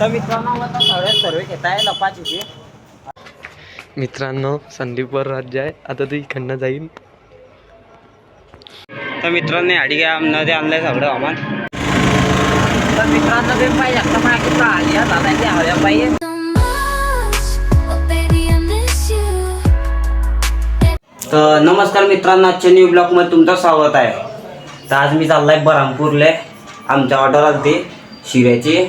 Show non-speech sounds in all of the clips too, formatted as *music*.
तर मित्रांनो आता सगळे सर्वे घेत आहे लपाची मित्रांनो संदीपवर राज्य आहे. आता तू इकडनं जाईल तर मित्रांनी अडी काय मध्ये आणलंय सगळं सामान तर मित्रांनो ते पाहिजे आता मागे आली दादा ते हव्या पाहिजे. तर नमस्कार मित्रांनो आजच्या न्यू ब्लॉगमध्ये तुमचं स्वागत आहे. तर आज मी चाललाय बरामपूरले आमच्या ऑर्डर आलती शिऱ्याची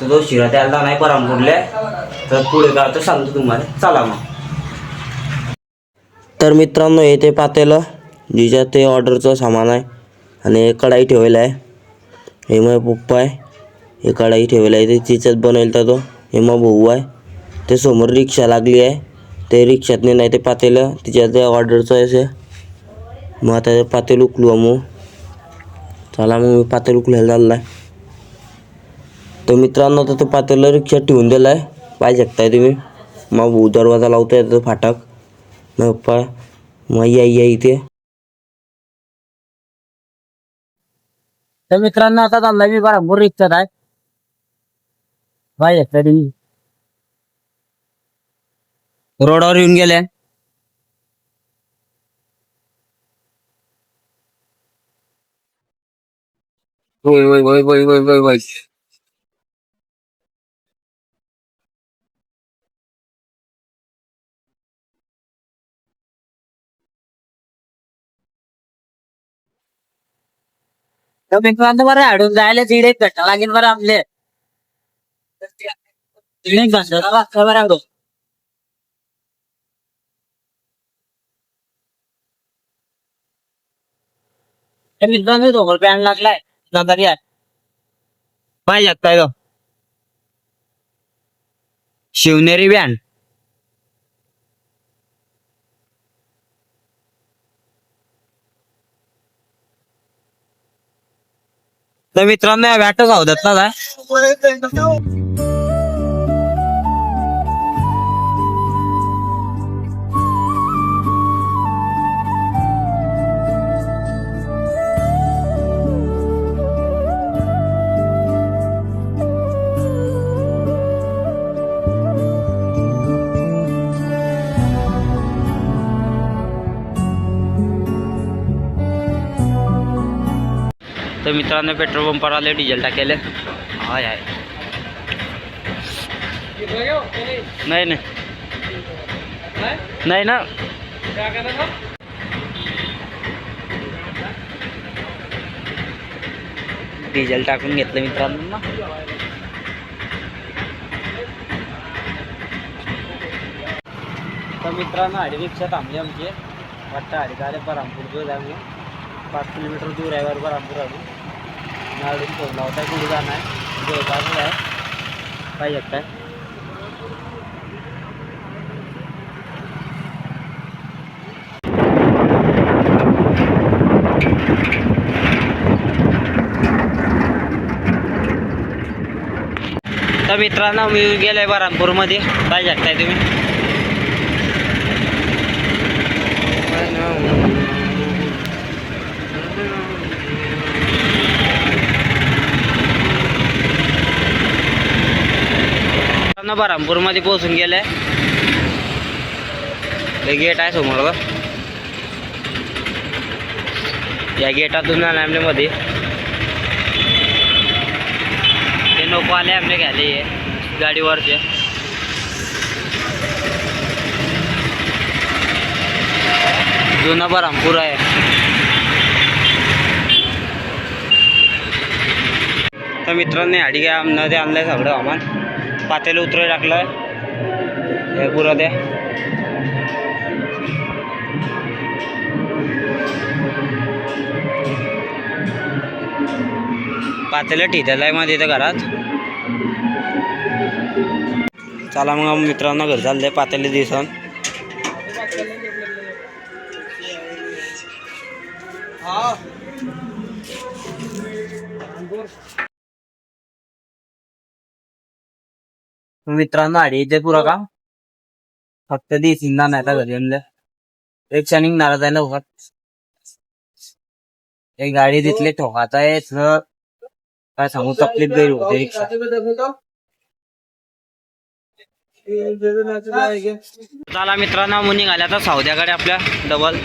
तर तो शिरा द्यायला नाही बरामपूरले तर पुढे का तर सांगतो तुम्हाला. चला मग. तर मित्रांनो येथे पातेलं जिच्यात ते ऑर्डरचं सामान आहे. आणि एक कढाई ठेवलेला आहे. हे मग पप्पा आहे. हे कढाई ठेवलेलं आहे. ते तिच्यात बनवेल तर तो. हे मग भाऊ आहे. ते समोर रिक्षा लागली आहे. ते रिक्षातने नाही ते पातेलं तिच्यात ते ऑर्डरचं आहे असे. मग आता ते पातेलं उकलू मग चला मग मी पातेल उकलायला चाललं आहे तर मित्रांनो आता ते पातेलं रिक्षात ठेवून दिलं आहे पाहिजे शकताय तुम्ही. मग दरवाजा लावता येतो फाटक. मग पप्पा मग या या इथे. तर मित्रांनो आता चाललाय मी बरामपूर रिक्षात आहे. पाहिजे तरी रोडावर येऊन गेले. होय होय होय होय होय होय. तर मित्रांनो बरं अडून जायला दीड एक घंटा लागेल बरं आपले. दीड एक घंटा लागतं बरं अडून मित्रांनो दोघं पॅन लागलाय. नंतर या पाहिजे काय तो शिवनेरी बँड तर मित्रांनो या बॅटच हवतात ना मित्रांनो पेट्रोल पंपावर आले डिझेल टाकेले हाय हाय. नाही नाही. ना? डिझेल टाकून घेतलं मित्रांनो. ना तर मित्रांनो हरी रिक्षा थांबली आमची. वाटतं हरी झाले बरामपूर दूर आम्ही पाच किलोमीटर दूर आहे बरोबर बरामपूर अजून नाडून फोन होता. कुठे जाणार. आहे जवळपास आहे. पाहिजे काय तर मित्रांनो मी गेलोय बरामपूरमध्ये. काय शकताय तुम्ही. बरामपूरमध्ये पोहोचून ते गेट आहे समोर या गेटातून आले मध्ये ते नको आले आमने घ्यायला हे गाडीवरचे जुना बरामपूर आहे. तर मित्रांनी हाडी काय नदी आणलंय सगळं सामान पातेलं उतराय टाकलं हे पुरं द्या पातेलं ठेवलेलं आहे मध्ये इथं घरात. चला मग मित्रांनो घर चाललंय पातेले दिवसान मित्रांनो आडी येते पुरा का फक्त देशील ना नाही तर घरी आणलं एक क्षणिक नाराज आहे ना एक गाडी दिसली ठोकात आहे सर काय सांगू तकलीफ गेली होते रिक्षा. चला मित्रांना मुनी आल्या तर सावद्याकडे आपल्या डबल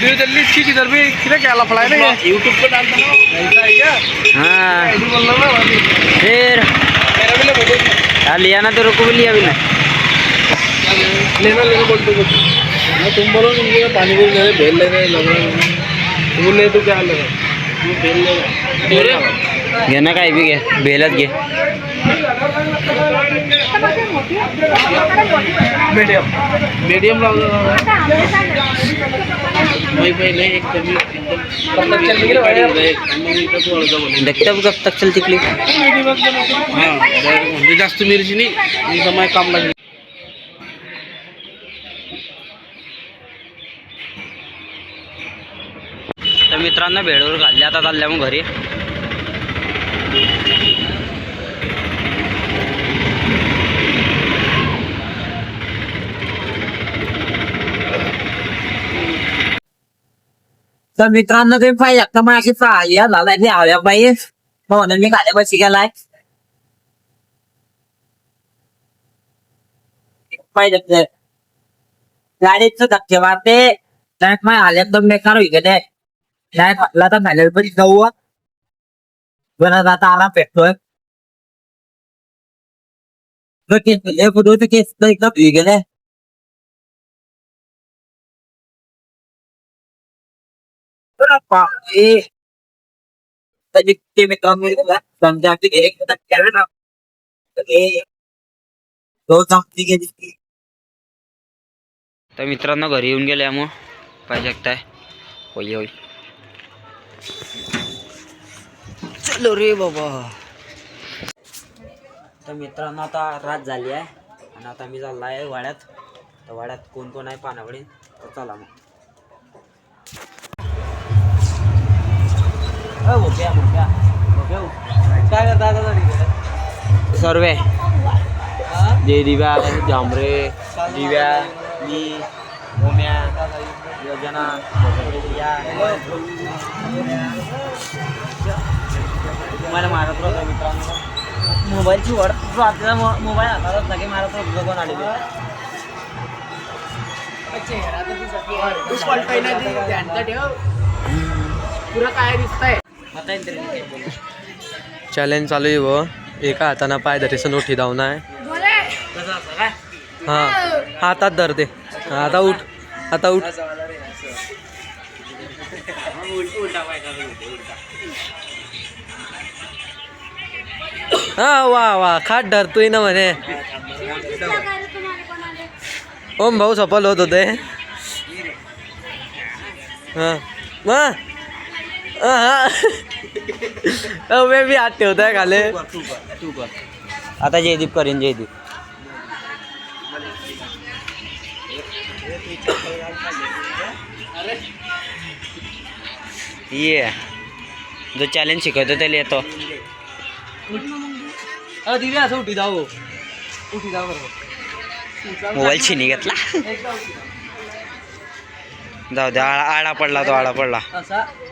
वीडियो जल्दी इसकी किधर भी किधर क्या लफड़ा है? ना यूट्यूब पे डालता हूँ। ऐसा है क्या हाँ ऐसे बोल रहा फिर। मेरा भी ले बोलो हाँ, लिया ना तेरे को भी लिया भी ना। लेना लेना बोल दो हाँ तुम बोलो मुझे पानी बोल रहे बेल ले रहे लग रहा है। तुम ले तो क्या लगा तू बेल ले। रहा घे ना काय बी घे बेलच घे मीडियम. मीडियम लाव वही पहले एक कमी कब तक चल तिकली. हां म्हणजे जास्त मिरची नाही माझ्या काम लागली तर मित्रांनो भेडवर घालले आता चालल्या मग घरी. तर मित्रांनो तुम्ही पाहिजे आता माझी या झालाय ते हव्या पाहिजे म्हणून मी खाल्यापाशी गेलाय पाहिजे ते. गाडीचं धक्के मारते डायरेक्ट माझ्या हाल एकदम बेकार होई गेले डायरेक्ट म्हटलं तर झालेलं पण जाऊ बरं आता आला भेटतोय तो केस हे फोटो तो केस तर एकदम होई गेले तर मित्रांनो घरी येऊन गेले मग पाहिजे शकताय होई होई चलो रे बाबा. तर मित्रांनो आता रात झाली आहे. आणि आता मी चालला आहे वाड्यात. तर वाड्यात कोण कोण आहे पानावडे तर चला मग. काय करता आता सर्वे. जय दिव्या जांभरे दिव्या मी ओम्या योजना या तुम्हाला मारत राहतो मित्रांनो? मोबाईलची आपल्याला मोबाईल हातात सगळे मारत राहतो कोण आले चॅलेंज चालू आहे व एका हातानं पाय धरेसन उठी धावना आहे. हा. हातात धरते आता उठ. आता उठ. हा वा वा. खाट धरतोय ना म्हणे. ओम भाऊ सफल होत होते. हा. मे बी हात ठेवताय खाले. तू कर, तू कर तू कर. आता जयदीप करेन जयदीप. ये. जो चॅलेंज शिकवतो त्याला येतो. दिदी असं उठी जाऊ उठी जाऊ बरोबर मोबाईल छिनी घेतला. जाऊ दे आळा आळा पडला तो आळा पडला. असा. हे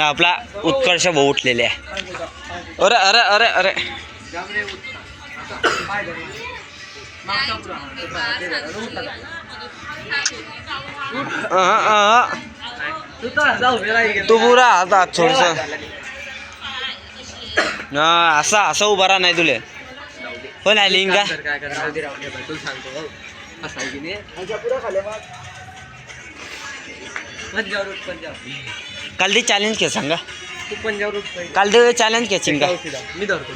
आपला उत्कर्ष भाऊ उठलेले आहे. अरे अरे अरे अरे. तू पुरा आता थोडस असा असं उभा राहा नाही तुले. हो. नाही लिंक का पंजाब रोड पंजाब. काल ते चॅलेंज घे सांगा. तू पंजाब पाहिजे काल ते चॅलेंज घे चिंगा मी धरतो.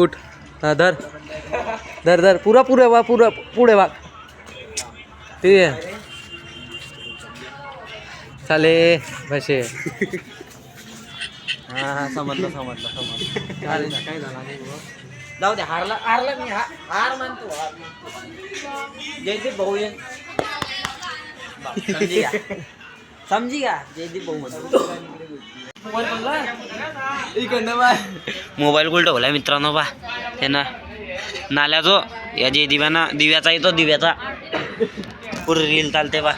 उठ. हा धर. धर धर. पुरा पुरे वा पुरा पुढे वाग ते चाले. भाषे हा हा समजलं समजलं समजलं. काय झाला. जाऊ दे हारला हारला मी हा- हार मानतो हार. जयदीप भाऊ ये. समजी का जयदीप भाऊ म्हणतो मोबाईल कुठं ठेवलाय मित्रांनो बा. त्यानं नाल्याचो या जे दिव्याना दिव्याचा येतो दिव्याचा. पुढे रील चालते बा.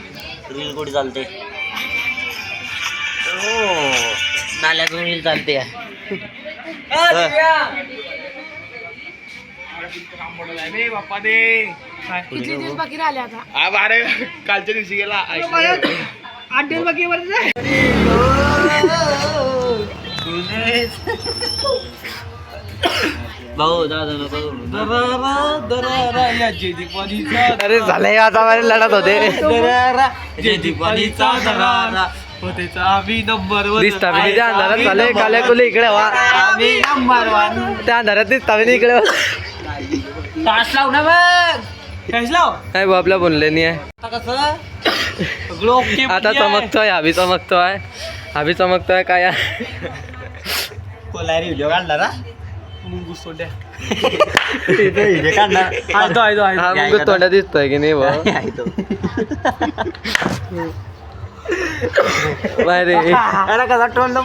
रील कुठे चालते? हो नाल्याचं रील चालते. या. बाप्पा दे. बारे कालच्या दिवशी गेला. आठ दिवस बाकी भाऊ दादा नको अरे झालंय आता माझे लढत होते. दरारा त्या अंधारात झाले काल्या कुले इकडे वा त्या अंधारात दिसता मी इकडे वा. तास लाव ना बघ. काय भाऊ आपल्या बोलले नाही आहे. आता कसं? *coughs* चमकतोय हवी चमकतोय. हवी चमकतोय काय? कोलारी व्हिडिओ काढला ना हा मग तोंडा दिसतोय की नाही भाऊ? अरे कसा टोन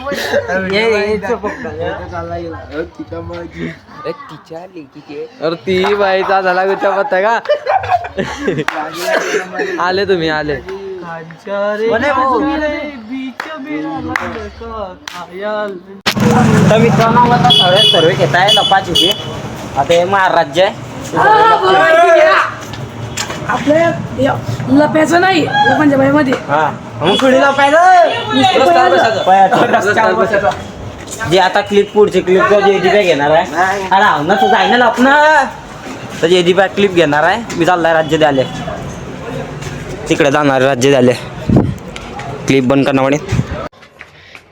अरे ती बाईचा झाला गुच्चा पत्ता का आले तुम्ही आले तर मित्रांनो आता सर्व सर्व घेत आहे लपाछुपी आता हे महाराज्य आहे आपल्या लप्याचं नाही पंजाबाई मध्ये हा जे आता क्लिप पुढची क्लिप जेदीपॅ घेणार आहे. अरे हाव ना तुझं आहे ना ना तर जेदीपॅ क्लिप घेणार आहे मी चाललाय राज्य द्याले तिकडे जाणार राज्य द्याले क्लिप बंद करणार म्हणे.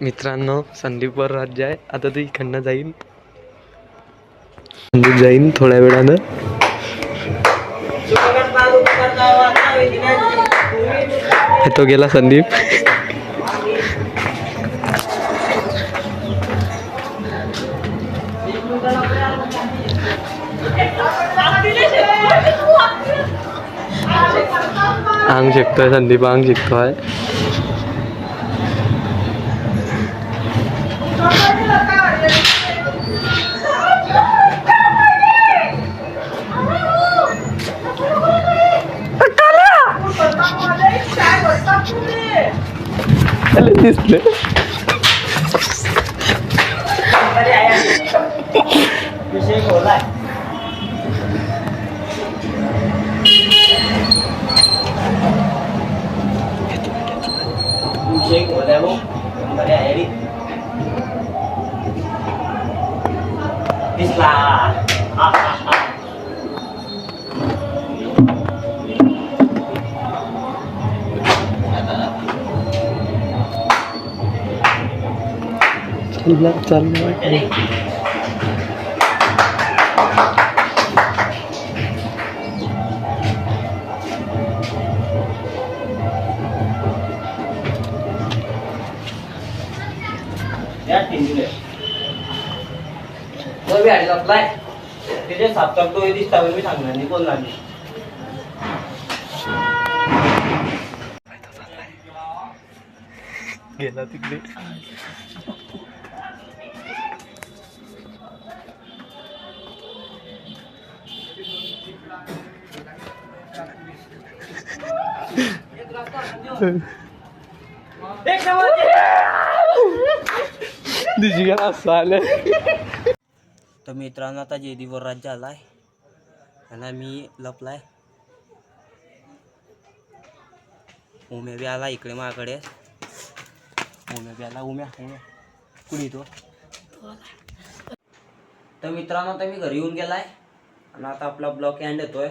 मित्रांनो संदीपवर राज्य आहे. आता तू इकडनं जाईन. संदीप जाईन थोड्या वेळानं. हे तो गेला संदीप. अंग शिकतोय संदीप अंग शिकतोय display. Islah. दिसले चालला चालला तिथे साप्ताह तो दिसता मी सांगणार नाही बोलणार नाही. गेला तिकडे. तर मित्रांनो आता जेदीवर राज्य आलाय. आणि मी लपलाय. उम्या बी आला इकडे माझ्याकडे उम्या बी आला उम्या उम्या कुणी तो? तर मित्रांनो आता मी घरी येऊन गेलाय. आणि आता आपला ब्लॉग एंड येतोय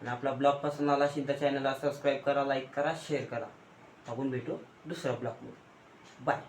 आणि आपला ब्लॉग पसंत आला असेल तर चॅनलला सबस्क्राईब करा लाईक करा शेअर करा. आपण भेटू दुसऱ्या ब्लॉगमध्ये. बाय